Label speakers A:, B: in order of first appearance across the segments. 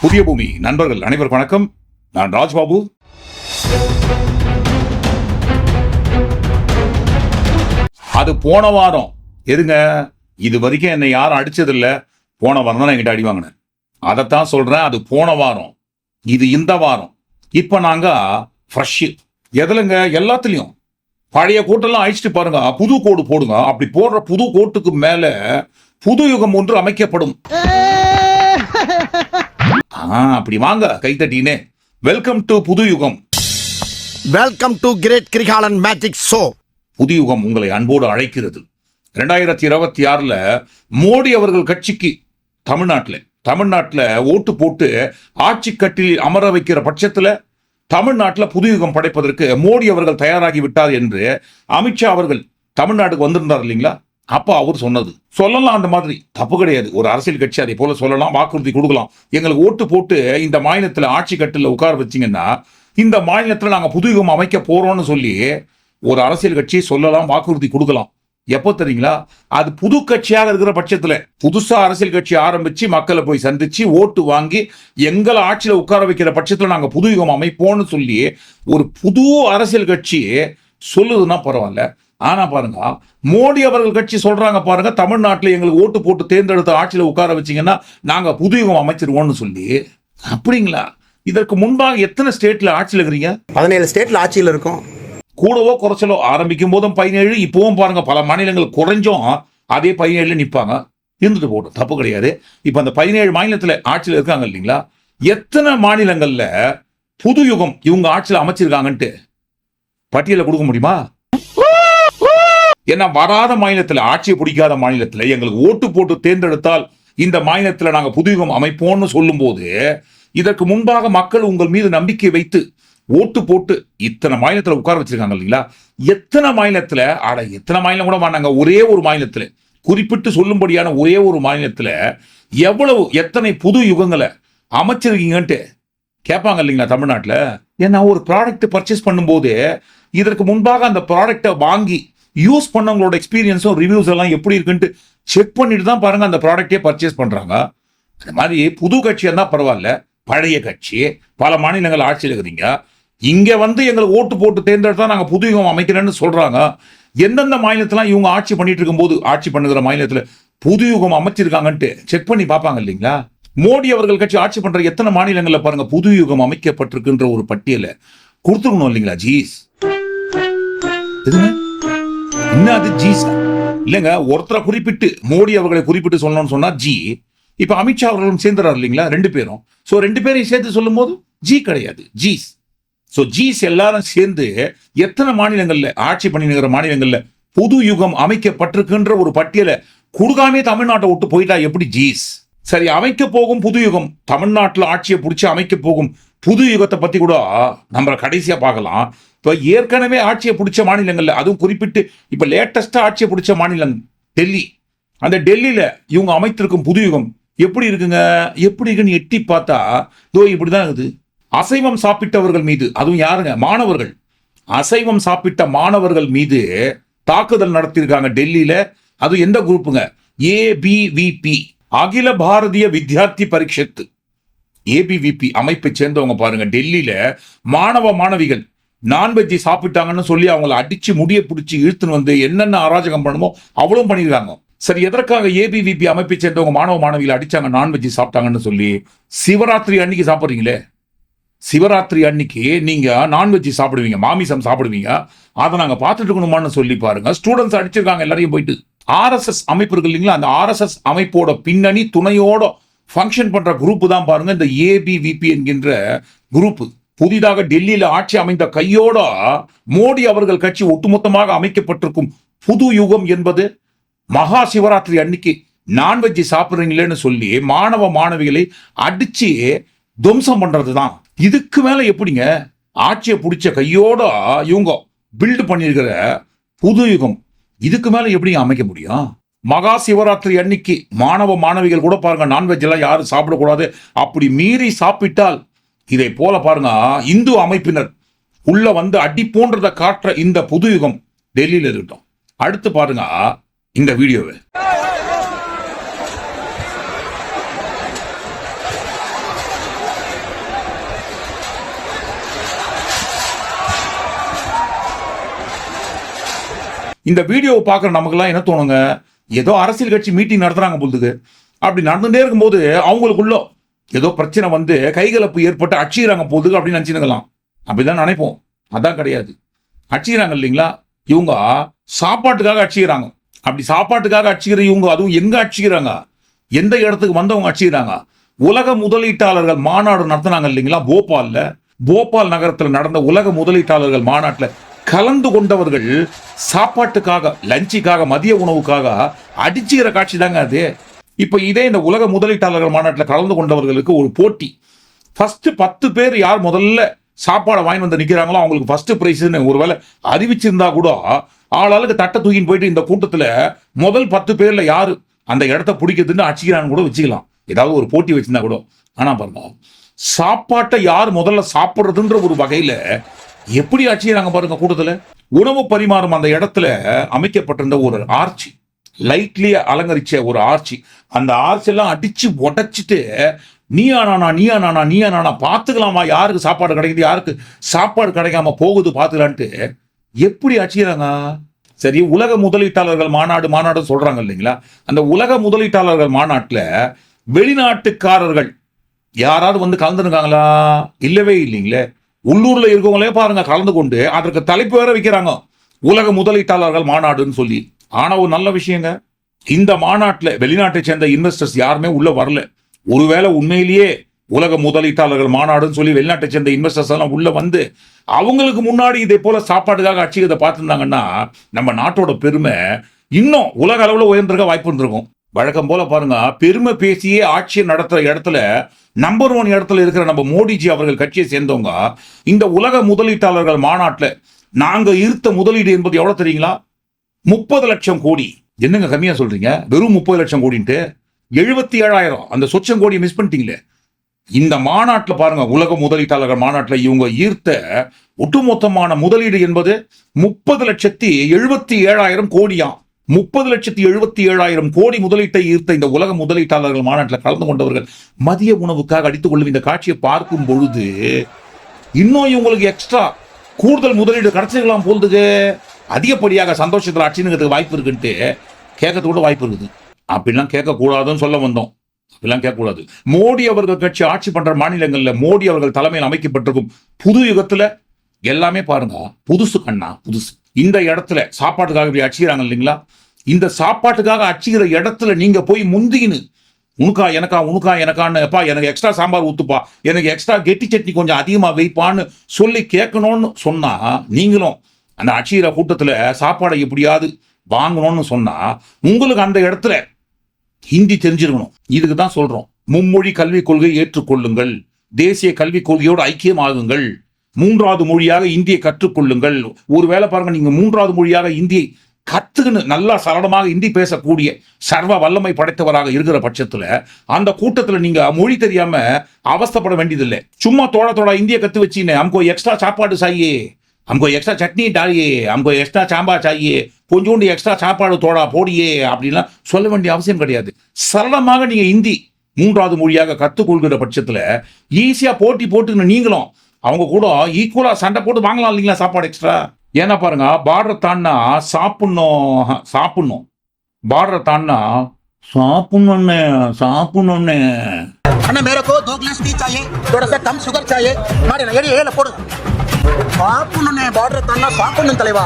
A: புதிய பூமி. நண்பர்கள் அனைவருக்கும் வணக்கம். நான் ராஜ்பாபு. அது போன வாரம். எதுங்க? இது வரைக்கும் என்னை யாரும் அடிச்சதில்ல. போன வாரம் தான் என்கிட்ட அடி வாங்கினேன். அதைத்தான் சொல்றேன் அது போன வாரம். இது இந்த வாரம். இப்ப நாங்க ஃப்ரெஷ்ஷு எதுலங்க? எல்லாத்துலயும். பழைய கோட்டெல்லாம் அழிச்சிட்டு பாருங்க. புது கோடு போடுங்க. அப்படி போடுற புது கோட்டுக்கு மேல புது யுகம் ஒன்று அமைக்கப்படும். ஆ அப்படி வாங்க கைத்தட்டினே welcome to Puthu Yugam.
B: Welcome to great Kirikalan magic show
A: Puthu Yugam உங்களை அன்போடு அழைக்கிறது. ரெண்டாயிரத்தி இருபத்தி ஆறுல மோடி அவர்கள் கட்சிக்கு தமிழ்நாட்டில் தமிழ்நாட்டில் ஓட்டு போட்டு ஆட்சி கட்டில் அமர வைக்கிற பட்சத்தில் தமிழ்நாட்டில் புது யுகம் படைப்பதற்கு மோடி அவர்கள் தயாராகி விட்டார் என்று அமித்ஷா அவர்கள் தமிழ்நாட்டுக்கு வந்திருந்தார் இல்லைங்களா? அப்போ அவர் சொன்னது. சொல்லலாம் அந்த மாதிரி. தப்பு கிடையாது. ஒரு அரசியல் கட்சி அதை போல சொல்லலாம் வாக்குறுதி கொடுக்கலாம். எங்களுக்கு ஓட்டு போட்டு இந்த மாநிலத்தில் ஆட்சி கட்டில் உட்கார வச்சீங்கன்னா இந்த மாநிலத்தில் நாங்கள் புது யுகம் அமைக்க போகிறோம்னு சொல்லி ஒரு அரசியல் கட்சி சொல்லலாம் வாக்குறுதி கொடுக்கலாம். எப்போ தெரியுங்களா? அது புது கட்சியாக இருக்கிற பட்சத்தில். புதுசாக அரசியல் கட்சி ஆரம்பித்து மக்களை போய் சந்தித்து ஓட்டு வாங்கி எங்களை ஆட்சியில் உட்கார வைக்கிற பட்சத்தில் நாங்கள் புது யுகம் அமைப்போம்னு சொல்லி ஒரு புது அரசியல் கட்சி சொல்லுதுன்னா பரவாயில்ல. ஆனா பாருங்க மோடி அவர்கள் கட்சி சொல்றாங்க பாருங்க தமிழ்நாட்டுல எங்களுக்கு ஓட்டு போட்டு தேர்ந்தெடுத்த ஆட்சியில உட்கார வச்சீங்கன்னா நாங்க புது யுகம் அமைச்சிருவோம்னு சொல்லி. அப்படிங்களா? இதற்கு முன்பாக எத்தனை ஸ்டேட்ல ஆட்சியில் இருக்கிறீங்க?
B: பதினேழு ஸ்டேட்ல ஆட்சியில் இருக்கும்.
A: கூடவோ குறைச்சலோ ஆரம்பிக்கும் போதும் பதினேழு இப்பவும் பாருங்க பல மாநிலங்கள் குறைஞ்சும் அதே பதினேழுல நிப்பாங்க. இருந்துட்டு போகட்டும் தப்பு கிடையாது. இப்ப அந்த பதினேழு மாநிலத்துல ஆட்சியில் இருக்காங்க இல்லைங்களா? எத்தனை மாநிலங்கள்ல புது யுகம் இவங்க ஆட்சியில் அமைச்சிருக்காங்கன்ட்டு? பட்டியலை கொடுக்க முடியுமா? ஏன்னா வராத மாநிலத்தில் ஆட்சியை பிடிக்காத மாநிலத்தில் எங்களுக்கு ஓட்டு போட்டு தேர்ந்தெடுத்தால் இந்த மாநிலத்தில் நாங்கள் புது யுகம் அமைப்போம்னு சொல்லும்போது இதற்கு முன்பாக மக்கள் உங்கள் மீது நம்பிக்கை வைத்து ஓட்டு போட்டு இத்தனை மாநிலத்தில் உட்கார வச்சிருக்காங்க இல்லைங்களா? எத்தனை மாநிலத்தில் ஆட எத்தனை மாநிலம் கூட மாட்டாங்க. ஒரே ஒரு மாநிலத்தில். குறிப்பிட்டு சொல்லும்படியான ஒரே ஒரு மாநிலத்தில் எவ்வளவு எத்தனை புது யுகங்களை அமைச்சிருக்கீங்கன்ட்டு கேட்பாங்க இல்லைங்களா தமிழ்நாட்டில்? ஏன்னா ஒரு ப்ராடக்ட் பர்ச்சேஸ் பண்ணும்போது இதற்கு முன்பாக அந்த ப்ராடக்டை வாங்கி யூஸ் பண்ணவங்களோட எக்ஸ்பீரியன்ஸும் ரிவ்யூஸ் எல்லாம் எப்படி இருக்குன்ட்டு செக் பண்ணிட்டு தான் பாருங்கள் அந்த ப்ராடக்டே பர்ச்சேஸ் பண்ணுறாங்க அது மாதிரி புது கட்சியாக இருந்தால் பரவாயில்ல பழைய கட்சி பல மாநிலங்கள் ஆட்சியில் இருக்கிறீங்க. இங்கே வந்து எங்களுக்கு ஓட்டு போட்டு தேர்ந்தெடுத்தா நாங்கள் புது யுகம் அமைக்கிறேன்னு சொல்கிறாங்க எந்தெந்த மாநிலத்திலாம் இவங்க ஆட்சி பண்ணிட்டு இருக்கும்போது ஆட்சி பண்ணுகிற மாநிலத்தில் புது யுகம் அமைச்சிருக்காங்கன்ட்டு செக் பண்ணி பார்ப்பாங்க இல்லைங்களா? மோடி அவர்கள் கட்சி ஆட்சி பண்ற எத்தனை மாநிலங்களில் பாருங்க புது யுகம் அமைக்கப்பட்டிருக்குன்ற ஒரு பட்டியலை கொடுத்துருக்கணும் இல்லைங்களா ஜீஸ்? எதுங்க? என்ன அது ஜீஸ் இல்லைங்க ஒருத்தரை குறிப்பிட்டு மோடி அவர்களை குறிப்பிட்டு சொல்லணும்னு சொன்னா ஜி. இப்ப அமித்ஷா அவர்களும் சேர்ந்துறாரு இல்லைங்களா ரெண்டு பேரும். ஸோ ரெண்டு பேரையும் சேர்த்து சொல்லும்போது ஜி கிடையாது ஜீஸ் ஸோ ஜீஸ் எல்லாரும் சேர்ந்து எத்தனை மாநிலங்கள்ல ஆட்சி பண்ணினுங்கிற மாநிலங்கள்ல புது யுகம் அமைக்கப்பட்டிருக்குன்ற ஒரு பட்டியலை கொடுக்காமே தமிழ்நாட்டை விட்டு போயிட்டா எப்படி ஜீஸ் சரி அமைக்க போகும் புது யுகம் தமிழ்நாட்டில் ஆட்சியை பிடிச்சி அமைக்க போகும் புது யுகத்தை பற்றி கூட நம்ம கடைசியாக பார்க்கலாம். இப்போ ஏற்கனவே ஆட்சியை பிடிச்ச மாநிலங்களில் அதுவும் குறிப்பிட்டு இப்போ லேட்டஸ்ட்டாக ஆட்சியை பிடிச்ச மாநிலம் டெல்லி. அந்த டெல்லியில் இவங்க அமைத்திருக்கும் புது யுகம் எப்படி இருக்குங்க? எப்படி இருக்குன்னு எட்டி பார்த்தா இதோ இப்படிதான் இருக்குது. அசைவம் சாப்பிட்டவர்கள் மீது அதுவும் யாருங்க? மாணவர்கள். அசைவம் சாப்பிட்ட மாணவர்கள் மீது தாக்குதல் நடத்தியிருக்காங்க டெல்லியில். அது எந்த குரூப்புங்க? ஏபிவிபி அகில பாரதிய வித்யார்த்தி பரிஷத்து. ஏபிவிபி அமைப்பை சேர்ந்தவங்க பாருங்க. டெல்லியில மாணவ மாணவிகள் நான்வெஜ்ஜை சாப்பிட்டாங்கன்னு சொல்லி அவங்கள அடிச்சு முடிய பிடிச்சி இழுத்துன்னு வந்து என்னென்ன அராஜகம் பண்ணுமோ அவ்வளவும் பண்ணியிருக்காங்க சரி எதற்காக ஏபிவிபி அமைப்பை சேர்ந்தவங்க மாணவ மாணவிகள் அடிச்சாங்க நான்வெஜ் சாப்பிட்டாங்கன்னு சொல்லி? சிவராத்திரி அன்னைக்கு சாப்பிட்றீங்களே? சிவராத்திரி அன்னைக்கு நீங்க நான்வெஜ் சாப்பிடுவீங்க. மாமிசம் சாப்பிடுவீங்க. அதை நாங்க பார்த்துட்டு இருக்கணுமான்னு சொல்லி பாருங்க. ஸ்டூடெண்ட்ஸ் அடிச்சிருக்காங்க எல்லாரையும் போயிட்டு. ஆர்எஸ்எஸ் அமைப்பு இருக்கு இல்லைங்களா? அந்த ஆர்எஸ்எஸ் அமைப்போட பின்னணி துணையோட ஃபங்க்ஷன் பண்ணுற குரூப்பு தான் பாருங்க இந்த ஏபிவிபி என்கின்ற குரூப்பு புதிதாக டெல்லியில் ஆட்சி அமைந்த கையோட மோடி அவர்கள் கட்சி ஒட்டுமொத்தமாக அமைக்கப்பட்டிருக்கும் புது யுகம் என்பது மகா சிவராத்திரி அன்னைக்கு நான்வெஜ் சாப்பிட்றீங்களேன்னு சொல்லி மாணவ மாணவிகளை அடிச்சு துவம்சம் பண்றதுதான். இதுக்கு மேல எப்படிங்க? ஆட்சியை பிடிச்ச கையோட இவங்க பில்டு பண்ணியிருக்கிற புது யுகம். இதுக்கு மேல எப்படி அமைக்க முடியும்? மகா சிவராத்திரி அன்னைக்கு மாணவ மாணவிகள் கூட பாருங்கள் நான்வெஜ் எல்லாம் யாரும் சாப்பிடக்கூடாது. அப்படி மீறி சாப்பிட்டால் இதை போல பாருங்க இந்து அமைப்பினர் உள்ள வந்து அடி போன்றதை காட்டுற இந்த புது யுகம் டெல்லியில் இருக்கட்டும். அடுத்து பாருங்க இந்த வீடியோவை. இந்த வீடியோவை பார்க்குற நமக்குலாம் என்ன தோணுங்க? ஏதோ அரசியல் கட்சி மீட்டிங் நடத்துறாங்க பொழுதுக்கு. அப்படி நடந்துட்டே இருக்கும்போது அவங்களுக்குள்ள ஏதோ பிரச்சனை வந்து கைகலப்பு ஏற்பட்டு அடிச்சுக்கிறாங்க போதுக்கு அப்படின்னு நினச்சினுக்கலாம் அப்படிதான் நினைப்போம். அதான் கிடையாது. அடிச்சுக்கிறாங்க இல்லைங்களா? இவங்க சாப்பாட்டுக்காக அடிச்சுக்கிறாங்க. அப்படி சாப்பாட்டுக்காக அடிச்சுக்கிற இவங்க அதுவும் எங்க அடிச்சுக்கிறாங்க? எந்த இடத்துக்கு வந்தவங்க அடிச்சுக்கிறாங்க? உலக முதலீட்டாளர்கள் மாநாடு நடத்துனாங்க இல்லைங்களா? போபால்ல. போபால் நகரத்தில் நடந்த உலக முதலீட்டாளர்கள் மாநாட்டில் கலந்து கொண்டவர்கள் சாப்பாட்டுக்காக லஞ்சுக்காக மதிய உணவுக்காக அடிச்சுக்கிற காட்சி தாங்க அது. இப்போ இதே இந்த உலக முதலீட்டாளர்கள் மாநாட்டில் கலந்து கொண்டவர்களுக்கு ஒரு போட்டி. ஃபஸ்ட்டு பத்து பேர் யார் முதல்ல சாப்பாடை வாங்கி வந்து நிற்கிறாங்களோ அவங்களுக்கு ஃபஸ்ட்டு ப்ரைஸ்னு ஒருவேளை அறிவிச்சிருந்தா கூட ஆளாளுக்கு தட்டை தூக்கின்னு போயிட்டு இந்த கூட்டத்தில் முதல் பத்து பேரில் யார் அந்த இடத்த பிடிக்கிறதுன்னு அடிச்சுக்கிறான்னு கூட வச்சுக்கலாம். ஏதாவது ஒரு போட்டி வச்சுருந்தா கூட. ஆனால் பாருங்க சாப்பாட்டை யார் முதல்ல சாப்பிட்றதுன்ற ஒரு வகையில் எப்படி அடிச்சுக்கிறாங்க பாருங்க கூட்டத்தில்? உணவு பரிமாறும் அந்த இடத்துல அமைக்கப்பட்டிருந்த ஒரு ஆர்ச்சி லைட்லி அலங்கரிச்ச ஒரு ஆர்ச்சி. அந்த ஆர்ச்சி எல்லாம் அடிச்சு உடைச்சிட்டு நீயா நானா நீயா நானா நீயா நானா பார்த்துக்கலாமா யாருக்கு சாப்பாடு கிடைக்குது? யாருக்கு சாப்பாடு கிடைக்காம போகுது பார்த்துக்கலான்ட்டு எப்படி அடிச்சுக்கிறாங்க சரி உலக முதலீட்டாளர்கள் மாநாடு மாநாடு சொல்றாங்க இல்லைங்களா? அந்த உலக முதலீட்டாளர்கள் மாநாட்டில் வெளிநாட்டுக்காரர்கள் யாராவது வந்து கலந்துருக்காங்களா? இல்லவே இல்லைங்களே. உள்ளூர்ல இருக்கவங்களே பாருங்க கலந்து கொண்டு அதற்கு தலைப்பு வேற வைக்கிறாங்க. உலக முதலீட்டாளர்கள் மாநாடுன்னு சொல்லி. ஆனா ஒரு நல்ல விஷயங்க. இந்த மாநாட்டில் வெளிநாட்டை சேர்ந்த இன்வெஸ்டர்ஸ் யாருமே உள்ள வரல. ஒருவேளை உண்மையிலேயே உலக முதலீட்டாளர்கள் மாநாடுன்னு சொல்லி வெளிநாட்டை சேர்ந்த இன்வெஸ்டர்ஸ் எல்லாம் உள்ள வந்து அவங்களுக்கு முன்னாடி இதே போல சாப்பாட்டுக்காக அடிச்சுக்கிறத பார்த்துருந்தாங்கன்னா நம்ம நாட்டோட பெருமை இன்னும் உலக அளவில் உயர்ந்திருக்க வாய்ப்பு இருந்திருக்கும். வழக்கம் போல பாருங்க பெருமை பேசியே ஆட்சியை நடத்துற இடத்துல நம்பர் ஒன் இடத்துல இருக்கிற நம்ம மோடிஜி அவர்கள் கட்சியை சேர்ந்தவங்க இந்த உலக முதலீட்டாளர்கள் மாநாட்டில் நாங்க இருத்த முதலீடு என்பது எவ்வளவு தெரியுங்களா? முப்பது லட்சம் கோடி. என்னங்க கம்மியா சொல்றீங்க? வெறும் முப்பது லட்சம் கோடின்ட்டு? எழுபத்தி ஏழாயிரம் அந்த சொச்சம் கோடியை மிஸ் பண்ணிட்டீங்களே. இந்த மாநாட்டில் பாருங்க உலக முதலீட்டாளர்கள் மாநாட்டில் இவங்க ஈர்த்த ஒட்டுமொத்தமான முதலீடு என்பது முப்பது லட்சத்தி எழுபத்தி ஏழாயிரம் கோடியாம். முப்பது லட்சத்தி எழுபத்தி ஏழாயிரம் கோடி முதலீட்டை ஈர்த்த இந்த உலக முதலீட்டாளர்கள் மாநாட்டில் கலந்து கொண்டவர்கள் மதிய உணவுக்காக அடித்துக் கொள்ளும் இந்த காட்சியை பார்க்கும் பொழுது இன்னும் இவங்களுக்கு எக்ஸ்ட்ரா கூடுதல் முதலீடு கிடைச்சிருக்கலாம் போகுதுக்கு அதிகப்படியாக சந்தோஷத்தில் அச்சினுங்கிறதுக்கு வாய்ப்பு இருக்குன்ட்டு கேட்கறது கூட வாய்ப்பு இருக்குது. அப்படிலாம் கேட்கக்கூடாதுன்னு சொல்ல வந்தோம். அப்படிலாம் கேட்கக்கூடாது. மோடி அவர்கள் கட்சி ஆட்சி பண்ற மாநிலங்களில் மோடி அவர்கள் தலைமையில் அமைக்கப்பட்டிருக்கும் புது யுகத்தில் எல்லாமே பாருங்க. புதுசு கண்ணா புதுசு. இந்த இடத்துல சாப்பாட்டுக்காக இப்படி அடிச்சுக்கிறாங்க இல்லைங்களா? இந்த சாப்பாட்டுக்காக அடிச்சுக்கிற இடத்துல நீங்க போய் முந்தின்னு உனக்கா எனக்கா உனக்கா எனக்கான்னு எப்பா எனக்கு எக்ஸ்ட்ரா சாம்பார் ஊத்துப்பா எனக்கு எக்ஸ்ட்ரா கெட்டி சட்னி கொஞ்சம் அதிகமா வைப்பான்னு சொல்லி கேட்கணும்னு சொன்னா நீங்களும் அந்த அடிச்சுக்கிற கூட்டத்துல சாப்பாடை எப்படியாவது வாங்கணும்னு சொன்னா உங்களுக்கு அந்த இடத்துல ஹிந்தி தெரிஞ்சிருக்கணும். இதுக்கு தான் சொல்றோம். மும்மொழி கல்விக் கொள்கை ஏற்றுக்கொள்ளுங்கள். தேசிய கல்விக் கொள்கையோடு ஐக்கியமாகுங்கள். மூன்றாவது மொழியாக இந்தியை கற்றுக்கொள்ளுங்கள். ஒருவேளை பாருங்க நீங்க மூன்றாவது மொழியாக இந்தியை கத்துக்குன்னு நல்லா சரளமாக இந்தி பேசக்கூடிய சர்வ வல்லமை படைத்தவராக இருக்கிற பட்சத்தில் அந்த கூட்டத்தில் நீங்கள் மொழி தெரியாமல் அவஸ்தப்பட வேண்டியதில்லை. சும்மா தோட தோட இந்திய கற்று வச்சின்னு அம்கோ எக்ஸ்ட்ரா சாப்பாடு சாயே அம்கோ எக்ஸ்ட்ரா சட்னி டாலியே அம்கோ எக்ஸ்ட்ரா சாம்பா சாயே கொஞ்சோண்டு எக்ஸ்ட்ரா சாப்பாடு தோடா போடியே அப்படின்லாம் சொல்ல வேண்டிய அவசியம் கிடையாது. சரளமாக நீங்கள் இந்தி மூன்றாவது மொழியாக கற்றுக்கொள்கிற பட்சத்தில் ஈஸியாக போட்டி போட்டுன்னு நீங்களும் அவங்க கூட ஈக்குவலாக சண்டை போட்டு வாங்கலாம் இல்லைங்களா சாப்பாடு எக்ஸ்ட்ரா ஏன்னா பாருங்க பார்டர் தாண்டா சாப்பிட்ணும் சாப்பிட்ணும். பார்டர் தாண்டினா சாப்பிட்ணுன்னு சாப்பிட்ணுன்னு
C: அண்ணா மேரே கோ தோ கிளாஸ் டீ சாயே தோடா சா கம் சுகர் சாயே மாடி நான் ஏறி ஏல போடு. சாப்பிட்ணுன்னே பார்டர் தாண்டா சாப்பிட்ணும் தலைவா.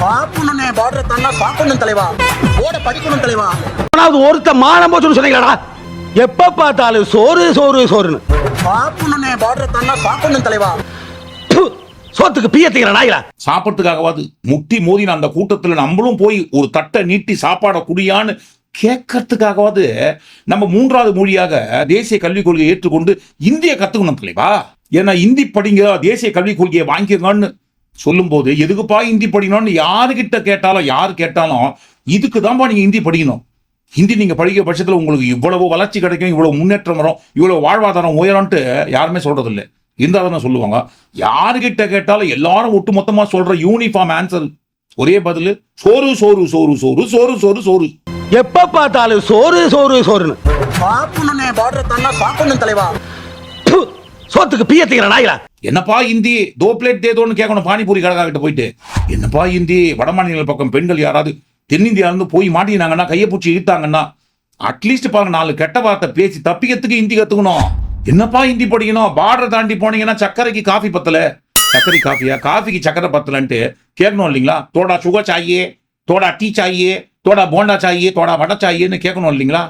C: சாப்பிட்ணுன்னே பார்டர் தாண்டா சாப்பிட்ணும் தலைவா. ஓட படிக்கணும் தலைவா.
B: ஆனால் ஒருத்த மானம் போச்சுன்னு சொன்னீங்களாடா? எப்போ பார்த்தாலும் சோறு சோறு சோறுன்னு.
C: பாப்புனே பார்டர் தன்னா சாப்பிடணும் தலைவா.
B: சோத்துக்கு பியத்தீங்களா நாய்களா?
A: சாப்பிட்றதுக்காகவாது முட்டி மோதின அந்த கூட்டத்தில் நம்மளும் போய் ஒரு தட்டை நீட்டி சாப்பாடை குடியான்னு கேட்கறதுக்காகவாது நம்ம மூன்றாவது மொழியாக தேசிய கல்விக் கொள்கையை ஏற்றுக்கொண்டு இந்திய கத்துக்கணும் தலைவா. ஏன்னா இந்தி படிங்க தேசிய கல்விக் கொள்கையை வாங்கிக்கங்கன்னு சொல்லும்போது எதுக்குப்பா இந்தி படிக்கணும்னு யாருக்கிட்ட கேட்டாலும் யார் கேட்டாலும் இதுக்கு தான்ப்பா நீங்க இந்தி படிக்கணும். ஹிந்தி நீங்க படிக்கிற பட்சத்தில் உங்களுக்கு இவ்வளவு வளர்ச்சி கிடைக்கும் இவ்வளவு முன்னேற்றம் வரும் இவ்வளவு வாழ்வாதாரம் உயரம்ட்டு யாருமே சொல்றது இல்லை இருந்தால் தானே சொல்லுவாங்க. யாருக்கிட்ட கேட்டாலும் எல்லாரும் ஒட்டு மொத்தமா சொல்ற யூனிஃபார்ம் ஆன்சர் ஒரே பதில் சோறு சோறு சோறு சோறு சோறு சோறு சோறு.
B: எப்ப பார்த்தாலும் சோறு சோறு சோறுன்னு.
C: பாப்புனே பார்டர் தன்னா சாப்பிடணும் தலைவா.
B: சோத்துக்கு பியத்தீங்களா நாய்களா
A: என்னப்பா இந்தி தோ பிளேட் தேதோன்னு கேட்கணும் பானிபூரி கடைக்காரர்கிட்ட போயிட்டு. என்னப்பா இந்தி வட மாநில பக்கம் பெண்கள் யாராவது தென்னிந்தியாவிலேருந்து போய் மாட்டினாங்கன்னா கையை பிடிச்சி இழுத்தாங்கன்னா அட்லீஸ்ட் பாருங்க நாலு கெட்ட வார்த்தை பேசி தப்பிக்கிறதுக்கு ஹிந்தி கற்றுக்கணும் என்னப்பா ஹிந்தி படிக்கணும்? பார்டர் தாண்டி போனீங்கன்னா சக்கரைக்கு காஃபி பத்தல. சக்கரை காஃபியா காஃபிக்கு சக்கரை பத்தலன்ட்டு. கேட்கணும் இல்லைங்களா? தோடா சுகர் சாயே தோடா டீ சாயே தோடா போண்டா சாயே தோடா வடை சாயேன்னு கேட்கணும் இல்லைங்களா?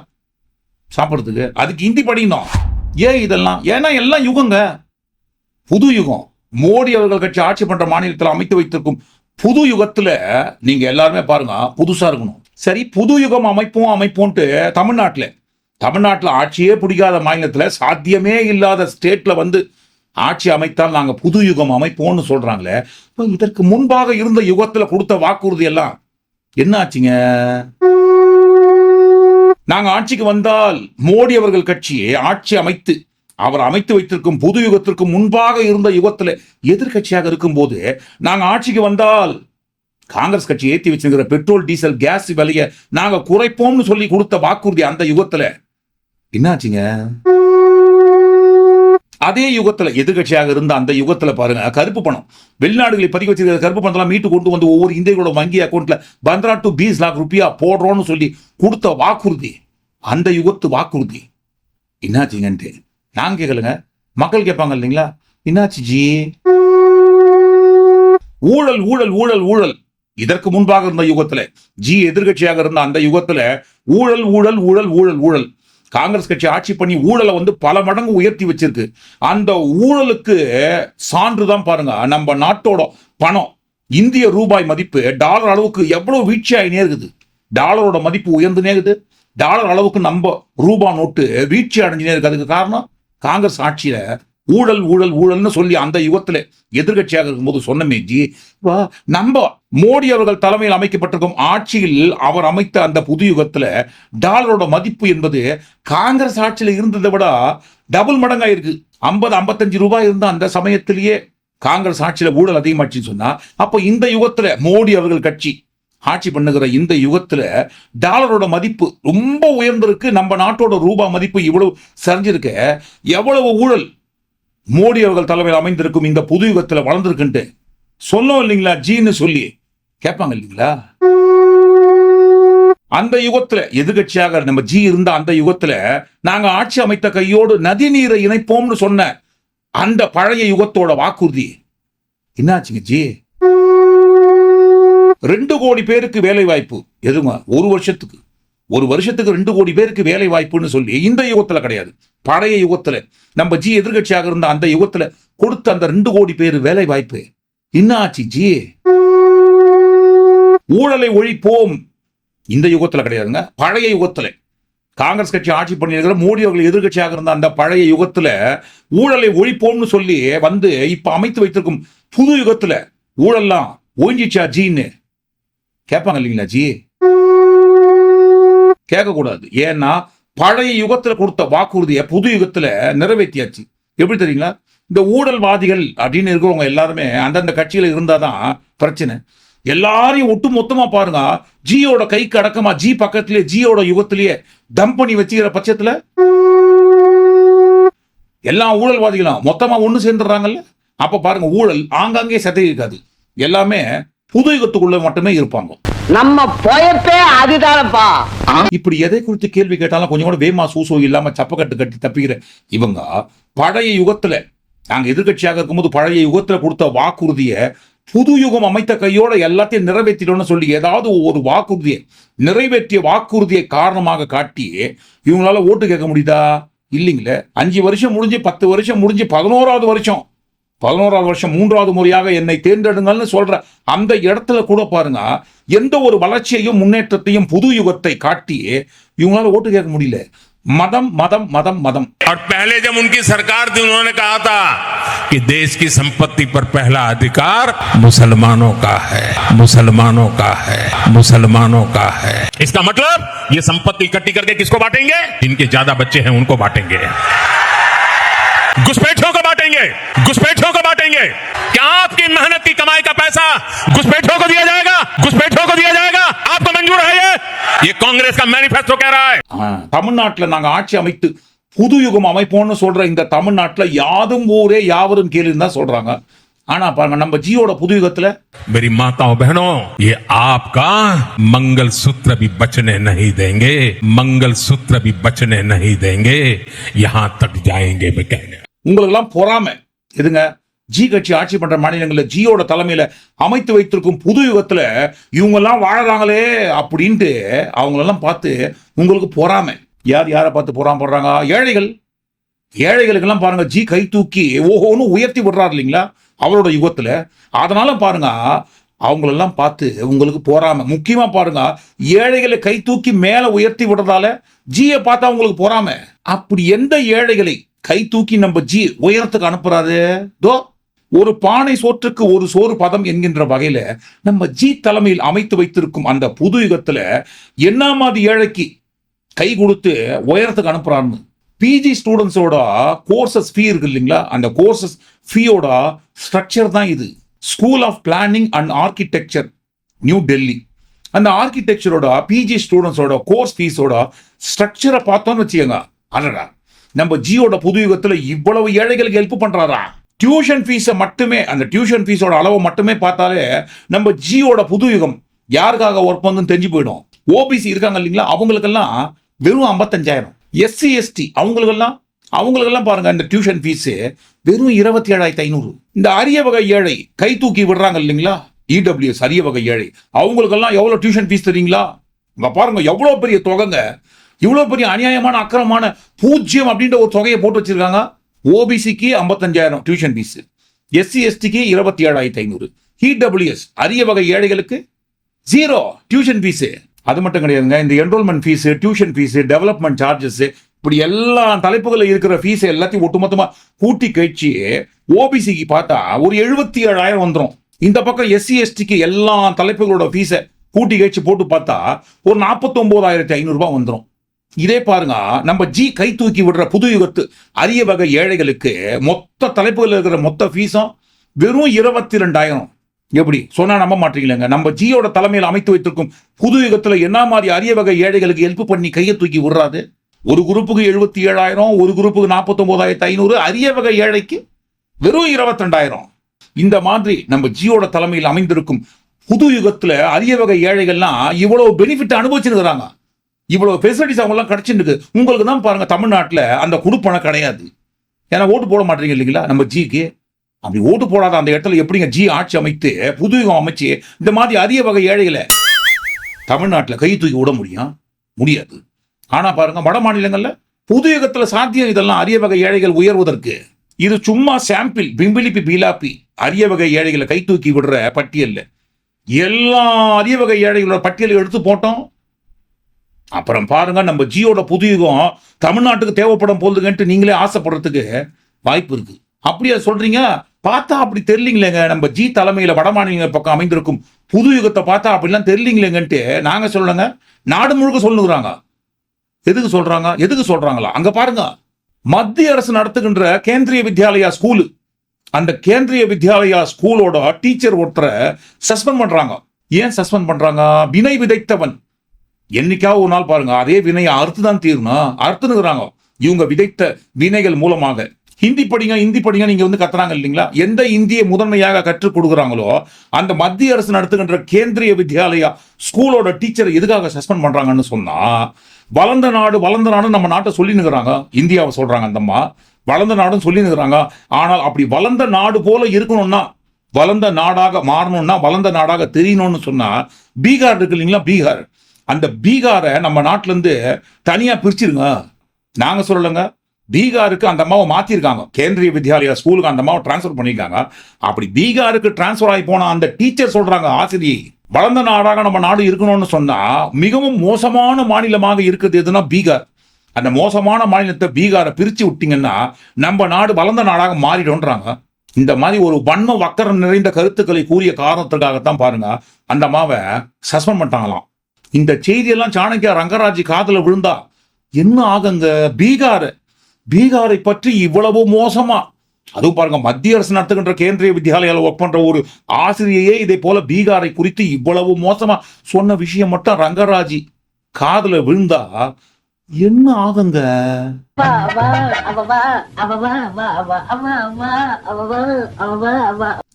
A: சாப்பிட்றதுக்கு. அதுக்கு ஹிந்தி படிக்கணும். ஏன் இதெல்லாம்? ஏன்னா எல்லாம் யுகங்க. புது யுகம். மோடி அவர்கள் கட்சி ஆட்சி பண்ற மாநிலத்தில் அமைத்து வைத்திருக்கும் புது யுகத்துல நீங்க எல்லாருமே பாருங்க புதுசா இருக்கணும். சரி புது யுகம் அமைப்போம் அமைப்போன்ட்டு தமிழ்நாட்டுல. தமிழ்நாட்டுல ஆட்சியே பிடிக்காத மாநிலத்துல சாத்தியமே இல்லாத ஸ்டேட்ல வந்து ஆட்சி அமைத்தால் நாங்க புது யுகம் அமைப்போம்னு சொல்றாங்களே இப்போ இதற்கு முன்பாக இருந்த யுகத்துல கொடுத்த வாக்குறுதி எல்லாம் என்ன ஆச்சுங்க? நாங்க ஆட்சிக்கு வந்தால் மோடி அவர்கள் கட்சியை ஆட்சி அமைத்து அவர் அமைத்து வைத்திருக்கும் புது யுகத்திற்கு முன்பாக இருந்த யுகத்துல எதிர்க்கட்சியாக இருக்கும்போது நாங்க ஆட்சிக்கு வந்தால் காங்கிரஸ் கட்சி ஏத்தி வச்சிருக்கிற பெட்ரோல் டீசல் கேஸ் விலையை நாங்க குறைப்போம்னு சொல்லி கொடுத்த வாக்குறுதி அந்த யுகத்துல. என்னாச்சுங்க? அதே யுகத்துல எதிர்க்கட்சியாக இருந்த அந்த யுகத்துல பாருங்க கருப்பு பணம். வெளிநாடுகளில் பதிவு வச்சிருக்கிற கருப்பு பணத்தெல்லாம் மீட்டு கொண்டு வந்து ஒவ்வொரு இந்தியர்களோட வங்கி அக்கௌண்ட்ல பந்த்ரா டு பீஸ் லாக் ருபியா போடுறோம்னு சொல்லி கொடுத்த வாக்குறுதி. அந்த யுகத்து வாக்குறுதி. என்னாச்சுங்கன்ட்டு. நான் கேட்கலங்க மக்கள் கேட்பாங்க இல்லைங்களா? என்னாச்சு ஜி? ஊழல் ஊழல் ஊழல் ஊழல். இதற்கு முன்பாக இருந்த யுகத்துல ஜி எதிர்கட்சியாக இருந்த அந்த யுகத்துல ஊழல் ஊழல் ஊழல் ஊழல் ஊழல். காங்கிரஸ் கட்சி ஆட்சி பண்ணி ஊழலை வந்து பல மடங்கு உயர்த்தி வச்சிருக்கு. அந்த ஊழலுக்கு சான்று தான் பாருங்க. நம்ம நாட்டோட பணம் இந்திய ரூபாய் மதிப்பு டாலர் அளவுக்கு எவ்வளவு வீழ்ச்சி ஆகினே இருக்குது டாலரோட மதிப்பு உயர்ந்துனே இருக்குது டாலர் அளவுக்கு நம்ம ரூபா நோட்டு வீழ்ச்சி அடைஞ்சினே இருக்கு அதுக்கு காரணம் காங்கிரஸ் ஆட்சியில ஊழல் ஊழல் ஊழல்னு சொல்லி அந்த யுகத்துல எதிர்க்கட்சியாக இருக்கும்போது சொன்னமே ஜி வா நம்ம மோடி அவர்கள் தலைமையில் அமைக்கப்பட்டிருக்கும் ஆட்சியில் அவர் அமைத்த அந்த புது யுகத்துல டாலரோட மதிப்பு என்பது காங்கிரஸ் ஆட்சியில இருந்ததை விட டபுள் மடங்காயிருக்கு. ஐம்பது ஐம்பத்தஞ்சு ரூபாய் இருந்த அந்த சமயத்திலேயே காங்கிரஸ் ஆட்சியில ஊழல் அதிகமாச்சுன்னு சொன்னா அப்போ இந்த யுகத்துல மோடி அவர்கள் கட்சி ஆட்சி பண்ணுகிற இந்த யுகத்துல டாலரோட மதிப்பு ரொம்ப உயர்ந்திருக்கு. நம்ம நாட்டோட ரூபா மதிப்பு இவ்வளவு சரிஞ்சிருக்க. எவ்வளவு ஊழல் மோடி அவர்கள் தலைமையில் அமைந்திருக்கும் இந்த புது யுகத்துல வளர்ந்துருக்குன்ட்டு சொன்னோம் இல்லைங்களா? ஜின்னு சொல்லி. கேட்பாங்க இல்லைங்களா? அந்த யுகத்துல எதிர்கட்சியாக நம்ம ஜி இருந்த அந்த யுகத்துல நாங்க ஆட்சி அமைத்த கையோடு நதி நீரை இணைப்போம்னு சொன்ன அந்த பழைய யுகத்தோட வாக்குறுதி. என்னாச்சுங்க ஜி? ரெண்டு கோடி பேருக்கு வேலை வாய்ப்பு எதுங்க ஒரு வருஷத்துக்கு. ஒரு வருஷத்துக்கு ரெண்டு கோடி பேருக்கு வேலை வாய்ப்புன்னு சொல்லி இந்த யுகத்துல கிடையாது. பழைய யுகத்துல. நம்ம ஜி எதிர்கட்சியாக இருந்த அந்த யுகத்துல கொடுத்த அந்த ரெண்டு கோடி பேர் வேலை வாய்ப்பு என்ன ஆச்சு ஜி? ஊழலை ஒழிப்போம். இந்த யுகத்துல கிடையாதுங்க. பழைய யுகத்துல. காங்கிரஸ் கட்சி ஆட்சி பண்ணியிருக்கிற மோடி அவர்கள் எதிர்கட்சியாக இருந்த அந்த பழைய யுகத்துல ஊழலை ஒழிப்போம்னு சொல்லி வந்து இப்போ அமைத்து வைத்திருக்கும் புது யுகத்துல ஊழல்லாம் ஒழிஞ்சிச்சா ஜீன்னு? கேட்பாங்க இல்லைங்களா ஜி? கேட்கக்கூடாது. ஏன்னா பழைய யுகத்துல கொடுத்த வாக்குறுதியை புது யுகத்துல நிறைவேற்றியாச்சு. எப்படி தெரியுங்களா? இந்த ஊழல்வாதிகள் அப்படின்னு இருக்கிறவங்க எல்லாருமே அந்தந்த கட்சியில இருந்தாதான் பிரச்சனை. எல்லாரையும் ஒட்டு மொத்தமா பாருங்க ஜியோட கைக்கு அடக்கமா ஜி பக்கத்திலே ஜியோட யுகத்திலேயே தம் பண்ணி வச்சுக்கிற பட்சத்துல எல்லா ஊழல்வாதிகளும் மொத்தமா ஒன்று சேர்ந்துடுறாங்கல்ல? அப்ப பாருங்க ஊழல் ஆங்காங்கே சதை இருக்காது எல்லாமே புது யுகத்துக்குள்ள மட்டுமே இருப்பாங்க.
B: நம்ம போயப்பே அதுதானப்பா.
A: இப்படி எதை குறித்து கேள்வி கேட்டாலும் கொஞ்சம் கூட வேமா சூசோ இல்லாம சப்பக்கட்டு கட்டி தப்பிக்கிற இவங்க பழைய யுகத்துல நாங்க எதிர்க்கட்சியாக இருக்கும்போது பழைய யுகத்துல கொடுத்த வாக்குறுதியை புது யுகம் அமைத்த கையோட எல்லாத்தையும் நிறைவேற்றிட்டோம்னு சொல்லி ஏதாவது ஒரு வாக்குறுதியை நிறைவேற்றிய வாக்குறுதியை காரணமாக காட்டி இவங்களால ஓட்டு கேட்க முடியுதா? இல்லைங்களே. அஞ்சு வருஷம் முடிஞ்சு பத்து வருஷம் முடிஞ்சு பதினோராவது வருஷம் பதினோராவது வருஷம் மூன்றாவது முறையாக என்னை தேர்ந்தெடுங்கள்னு சொல்ற அந்த இடத்துல கூட பாருங்க எந்த ஒரு வளர்ச்சியையும் முன்னேற்றத்தையும் புது யுகத்தை காட்டி இவங்களால ஓட்டு கேட்க முடியல மதம் மதம் மதம் மதம்
D: और पहले जब उनकी सरकार थी उन्होंने कहा था कि देश की संपत्ति पर पहला अधिकार मुसलमानों का है मुसलमानों का है मुसलमानों का है इसका मतलब ये संपत्ति इकट्ठी करके किसको बांटेंगे जिनके ज्यादा बच्चे हैं उनको बांटेंगे घुसपैठियों को बांटेंगे घुसपैठियों को बांटेंगे क्या आपकी मेहनत की कमाई का पैसा घुसपैठियों को दिया जाएगा घुसपैठियों को दिया जाएगा आपको मंजूर है ये ये कांग्रेस का मैनिफेस्टो कह रहा है
A: ஆ, தமிழ்நாட்டுல நாங்க ஆட்சி அமைத்து புது யுகம் அமைப்போம்னு சொல்ற இந்த தமிழ்நாட்டுல யாதும் ஊரே யாவரும் கேளுன்னு தான் சொல்றாங்க ஆனா பாருங்க நம்ம ஜியோட புது யுகத்துல
D: मेरी माताओं बहनों ये आपका मंगल सूत्र भी बचने नहीं देंगे मंगल सूत्र भी बचने नहीं देंगे यहां तक जाएंगे मैं कहने
A: உங்களுக்கு எல்லாம் பொறாமை எதுங்க ஜி கட்சி ஆட்சி பண்ற மாநிலங்களில் ஜியோட தலைமையில அமைத்து வைத்திருக்கும் புது யுகத்துல இவங்க எல்லாம் வாழறாங்களே அப்படின்ட்டு அவங்களெல்லாம் பார்த்து உங்களுக்கு பொறாமை. யார் யாரை பார்த்து பொறாம போடுறாங்க? ஏழைகள். ஏழைகளுக்கெல்லாம் பாருங்க ஜி கை தூக்கி ஓஹோன்னு உயர்த்தி விடுறாரு இல்லைங்களா? அவரோட யுகத்துல. அதனால பாருங்க அவங்களெல்லாம் பார்த்து உங்களுக்கு போறாம. முக்கியமா பாருங்க ஏழைகளை கை தூக்கி மேல உயர்த்தி விடுறதால ஜியை பார்த்தா உங்களுக்கு போறாம. அப்படி எந்த ஏழைகளை கை தூக்கி நம்ம ஜி உயரத்துக்கு அனுப்புறாரு? தோ ஒரு பானை சோற்றுக்கு ஒரு சோறு பதம் என்கின்ற வகையில நம்ம ஜி தலைமையில் அமைத்து வைத்திருக்கும் அந்த புது யுகத்துல என்ன மாதிரி ஏழைக்கு கை கொடுத்து உயரத்துக்கு அனுப்புறான்னு. பிஜி ஸ்டூடெண்ட்ஸோட கோர்சஸ் ஃபீ இருக்கு இல்லைங்களா? அந்த கோர்சஸ் ஃபீயோட ஸ்ட்ரக்சர் தான் இது. School of planning and architecture new Delhi அந்த ஆர்கிடெக்சரோட பிஜி ஸ்டூடெண்ட்ஸோட கோர்ஸ் ஃபீஸோட ஸ்ட்ரக்சரை பார்த்தோம்னு வச்சுக்கோங்க. அடடா. நம்ம ஜியோட புது யுகத்தில் இவ்வளவு ஏழைகளுக்கு ஹெல்ப் பண்ணுறாரா டியூஷன் ஃபீஸை மட்டுமே அந்த டியூஷன் ஃபீஸோட அளவை மட்டுமே பார்த்தாலே நம்ம ஜியோட புது யுகம் யாருக்காக ஒர்க் பண்ணுன்னு தெரிஞ்சு போயிடும். ஓபிசி இருக்காங்க இல்லைங்களா? அவங்களுக்கெல்லாம் வெறும் ஐம்பத்தஞ்சாயிரம். எஸ்சி எஸ்டி அவங்களுக்கெல்லாம் அவங்களுக்கெல்லாம் பாருங்க இந்த டியூஷன் ஃபீஸு வெறும் இருபத்தி ஏழாயிரத்தி ஐநூறு. இந்த அரிய வகை ஏழை கை தூக்கி விடுறாங்க இல்லைங்களா? இடபிள்யூஎஸ் அரிய வகை ஏழை. அவங்களுக்கெல்லாம் எவ்வளோ டியூஷன் ஃபீஸ் தெரியுங்களா? இங்க பாருங்க எவ்வளோ பெரிய தொகைங்க. இவ்வளோ பெரிய அநியாயமான அக்கிரமான பூஜ்ஜியம் அப்படின்ற ஒரு தொகையை போட்டு வச்சிருக்காங்க. ஓபிசிக்கு ஐம்பத்தஞ்சாயிரம் டியூஷன் ஃபீஸ் எஸ்சி எஸ்டிக்கு இருபத்தி ஏழாயிரத்தி ஐநூறு. இடபிள்யூஎஸ் அரிய வகை ஏழைகளுக்கு ஜீரோ டியூஷன் ஃபீஸு அது மட்டும் கிடையாதுங்க இந்த enrolment fees tuition fees development charges இப்படி எல்லா தலைப்புகளில் இருக்கிற ஃபீஸ் எல்லாத்தையும் ஒட்டுமொத்தமாக கூட்டி கழிச்சு ஓபிசிக்கு பார்த்தா ஒரு எழுபத்தி ஏழாயிரம் வந்துடும் இந்த பக்கம் எஸ்சி எஸ்டிக்கு எல்லா தலைப்புகளோட ஃபீஸை கூட்டி கழிச்சு போட்டு பார்த்தா ஒரு நாற்பத்தொம்போதாயிரத்தி ஐநூறுரூபா வந்துடும் இதே பாருங்க நம்ம ஜி கை தூக்கி விடுற புது யுகத்து அரிய வகை ஏழைகளுக்கு மொத்த தலைப்புகளில் இருக்கிற மொத்த ஃபீஸும் வெறும் இருபத்தி ரெண்டாயிரம் எப்படி? சொன்னா நம்ப மாட்டீங்களேங்க. நம்ம ஜியோட தலைமையில் அமைத்து வைத்திருக்கும் புது யுகத்துல என்ன மாதிரி அரிய வகை ஏழைகளுக்கு ஹெல்ப் பண்ணி கையை தூக்கி விடுறாது ஒரு குரூப்புக்கு எழுபத்தி ஏழாயிரம் ஒரு குரூப்புக்கு நாற்பத்தொன்பதாயிரத்தி ஐநூறு அரிய வகை ஏழைக்கு வெறும் இருபத்தி ரெண்டாயிரம் இந்த மாதிரி நம்ம ஜியோட தலைமையில் அமைந்திருக்கும் புது யுகத்துல அரிய வகை ஏழைகள்லாம் இவ்வளவு பெனிஃபிட் அனுபவிச்சுருக்கிறாங்க இவ்வளவு ஃபெசிலிட்டிஸ் அவங்கெல்லாம் கிடைச்சிருக்கு உங்களுக்கு தான் பாருங்க தமிழ்நாட்டில் அந்த குடுப்பணம் கிடையாது. ஏன்னா ஓட்டு போட மாட்டீங்க இல்லைங்களா? நம்ம ஜிக்கு அப்படி ஓட்டு போடாத அந்த இடத்துல எப்படிங்க ஜி ஆட்சி அமைத்து புது யுகம் அமைச்சு இந்த மாதிரி அரிய வகை ஏழைகளை தமிழ்நாட்டில் கை தூக்கி விட முடியும் முடியாது. ஆனால் பாருங்க வட மாநிலங்களில் புது யுகத்தில் சாத்தியம் இதெல்லாம் அரிய வகை ஏழைகள் உயர்வதற்கு. இது சும்மா சாம்பிள் பிம்பிலிப்பி பீலாப்பி அரிய வகை ஏழைகளை கை தூக்கி விடுற பட்டியலில் எல்லா அரிய வகை ஏழைகளோட பட்டியலை எடுத்து போட்டோம். அப்புறம் பாருங்க நம்ம ஜியோட புது யுகம் தமிழ்நாட்டுக்கு தேவைப்படும் போதுங்கன்ட்டு நீங்களே ஆசைப்படுறதுக்கு வாய்ப்பு இருக்கு. அப்படியா சொல்றீங்க? பார்த்தா அப்படி தெரியலீங்களேங்க. நம்ம ஜி தலைமையில வடமாநில பக்கம் அமைந்திருக்கும் புது யுகத்தை பார்த்தா அப்படிலாம் தெரியலீங்களேங்கன்ட்டு நாங்க சொல்லுங்க நாடு முழுக்க சொல்லுங்கிறாங்க எதுக்கு சொல்றாங்க? எதுக்கு சொல்றாங்களா? அங்க பாருங்க. மத்திய அரசு நடத்துகின்ற கேந்திரிய வித்யாலயா ஸ்கூலு. அந்த கேந்திரிய வித்யாலயா ஸ்கூலோட டீச்சர் ஒருத்தரை சஸ்பெண்ட் பண்றாங்க. ஏன் சஸ்பெண்ட் பண்றாங்க? வினை விதைத்தவன். என்னைக்காவது ஒரு நாள் பாருங்க அதே வினையை அறுத்து தான் தீரணும். அறுத்துனுக்குறாங்க இவங்க விதைத்த வினைகள் மூலமாக. ஹிந்தி படிங்க ஹிந்தி படிங்க நீங்க வந்து கத்துறாங்க இல்லைங்களா? எந்த இந்தியை முதன்மையாக கற்றுக் கொடுக்குறாங்களோ அந்த மத்திய அரசு நடத்துகின்ற கேந்திரிய வித்யாலயா ஸ்கூலோட டீச்சர் எதுக்காக சஸ்பெண்ட் பண்றாங்கன்னு சொன்னா வளர்ந்த நாடு வளர்ந்த நாடு நம்ம நாட்டை சொல்லினுக்கிறாங்க இந்தியாவை சொல்றாங்க அந்தம்மா வளர்ந்த நாடுன்னு சொல்லினுக்கிறாங்க ஆனால் அப்படி வளர்ந்த நாடு போல இருக்கணும்னா வளர்ந்த நாடாக மாறணும்னா வளர்ந்த நாடாக தெரியணும்னு சொன்னா பீகார் இருக்கு இல்லைங்களா? பீகார். அந்த பீகாரை நம்ம நாட்டிலேருந்து தனியாக பிரிச்சிருங்க. நாங்கள் சொல்லலைங்க. பீகாருக்கு அந்த அம்மாவை மாற்றிருக்காங்க கேந்திரிய வித்யாலயா ஸ்கூலுக்கு அந்த அம்மாவை டிரான்ஸ்ஃபர் பண்ணியிருக்காங்க. அப்படி பீகாருக்கு டிரான்ஸ்ஃபர் ஆகி போன அந்த டீச்சர் சொல்கிறாங்க ஆசிரியை வளர்ந்த நாடாக நம்ம நாடு இருக்கணும்னு சொன்னால் மிகவும் மோசமான மாநிலமாக இருக்குது எதுனா பீகார். அந்த மோசமான மாநிலத்தை பீகாரை பிரித்து விட்டீங்கன்னா நம்ம நாடு வளர்ந்த நாடாக மாறிடும்ன்றாங்க. இந்த மாதிரி ஒரு வன்ம வக்கரம் நிறைந்த கருத்துக்களை கூறிய காரணத்துக்காகத்தான் பாருங்க அந்த அம்மாவை சஸ்பெண்ட் பண்ணிட்டாங்களாம். இந்த செய்தியெல்லாம் சாணக்கியா ரங்கராஜ் காதுல விழுந்தா என்ன ஆகுங்க? பீகார். பீகாரை பற்றி இவ்வளவு மோசமா. அதுவும் பாருங்க மத்திய அரசு நடத்துகின்ற கேந்திரிய வித்யாலயாவில் ஒர்க் பண்ற ஒரு ஆசிரியையே இதே போல பீகாரை குறித்து இவ்வளவு மோசமா சொன்ன விஷயம் மட்டும் ரங்கராஜி காதுல விழுந்தா என்ன ஆகுங்க?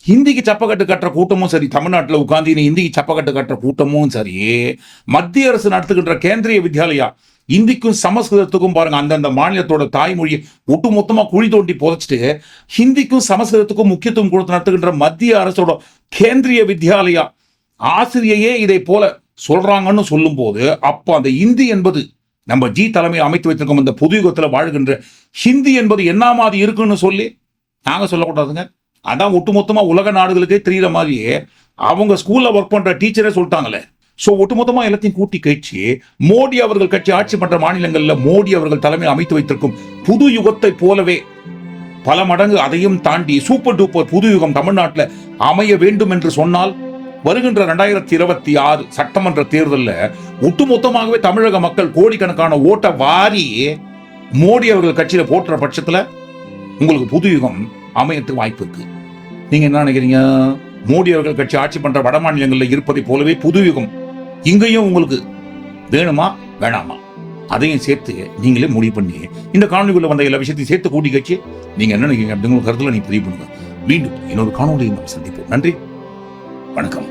A: ஹிந்திக்கு சப்பக்கட்டு கட்டுற கூட்டமும் சரி தமிழ்நாட்டில் உட்காந்து நீ ஹிந்திக்கு சப்பக்கட்டு கட்டுற கூட்டமும் சரி மத்திய அரசு நடத்துகின்ற கேந்திரிய வித்யாலயா இந்திக்கும் சமஸ்கிருதத்துக்கும் பாருங்க அந்தந்த மாநிலத்தோட தாய்மொழியை ஒட்டுமொத்தமா குழி தோண்டி புதைச்சிட்டு ஹிந்திக்கும் சமஸ்கிருதத்துக்கும் முக்கியத்துவம் கொடுத்து நடத்துகின்ற மத்திய அரசோட கேந்திரிய வித்யாலயா ஆசிரியையே இதை போல சொல்றாங்கன்னு சொல்லும்போது அப்போ அந்த இந்தி என்பது நம்ம ஜி தலைமை அமைத்து வைத்திருக்கோம் இந்த புது யுகத்தில் வாழ்கின்ற ஹிந்தி என்பது என்ன மாதிரி இருக்குன்னு சொல்லி நாங்கள் சொல்லக்கூடாதுங்க. அதான் ஒட்டுமொத்தமாக உலக நாடுகளுக்கே தெரியுற மாதிரியே அவங்க ஸ்கூலில் ஒர்க் பண்ணுற டீச்சரே சொல்லிட்டாங்களே. ஸோ ஒட்டுமொத்தமாக எல்லாத்தையும் கூட்டி கழிச்சு மோடி அவர்கள் கட்சி ஆட்சி பண்ணுற மாநிலங்களில் மோடி அவர்கள் தலைமை அமைத்து வைத்திருக்கும் புது யுகத்தை போலவே பல மடங்கு அதையும் தாண்டி சூப்பர் டூப்பர் புது யுகம் தமிழ்நாட்டில் அமைய வேண்டும் என்று சொன்னால் வருகின்ற ரெண்டாயிரத்தி இருபத்தி ஆறு சட்டமன்ற தேர்தலில் ஒட்டுமொத்தமாகவே தமிழக மக்கள் கோடிக்கணக்கான ஓட்டை வாரி மோடி அவர்கள் கட்சியில் போட்டுற பட்சத்தில் உங்களுக்கு புது யுகம் அமையத்துக்கு வாய்ப்பு இருக்கு. நீங்க என்ன நினைக்கிறீங்க? மோடி அவர்கள் கட்சி ஆட்சி பண்ற வட மாநிலங்களில் இருப்பதை போலவே புது யுகம் இங்கேயும் உங்களுக்கு வேணுமா வேணாமா? அதையும் சேர்த்து நீங்களே முடிவு பண்ணி இந்த காணொலிக்குள்ள வந்த எல்லா விஷயத்தையும் சேர்த்து கூட்டி கட்சி நீங்க என்ன நினைக்கிறீங்க? அப்படிங்கிற கருத்துல நீங்க பதிவு பண்ணுங்க. மீண்டும் இன்னொரு காணொலியை நாம் சந்திப்போம். நன்றி. வணக்கம்.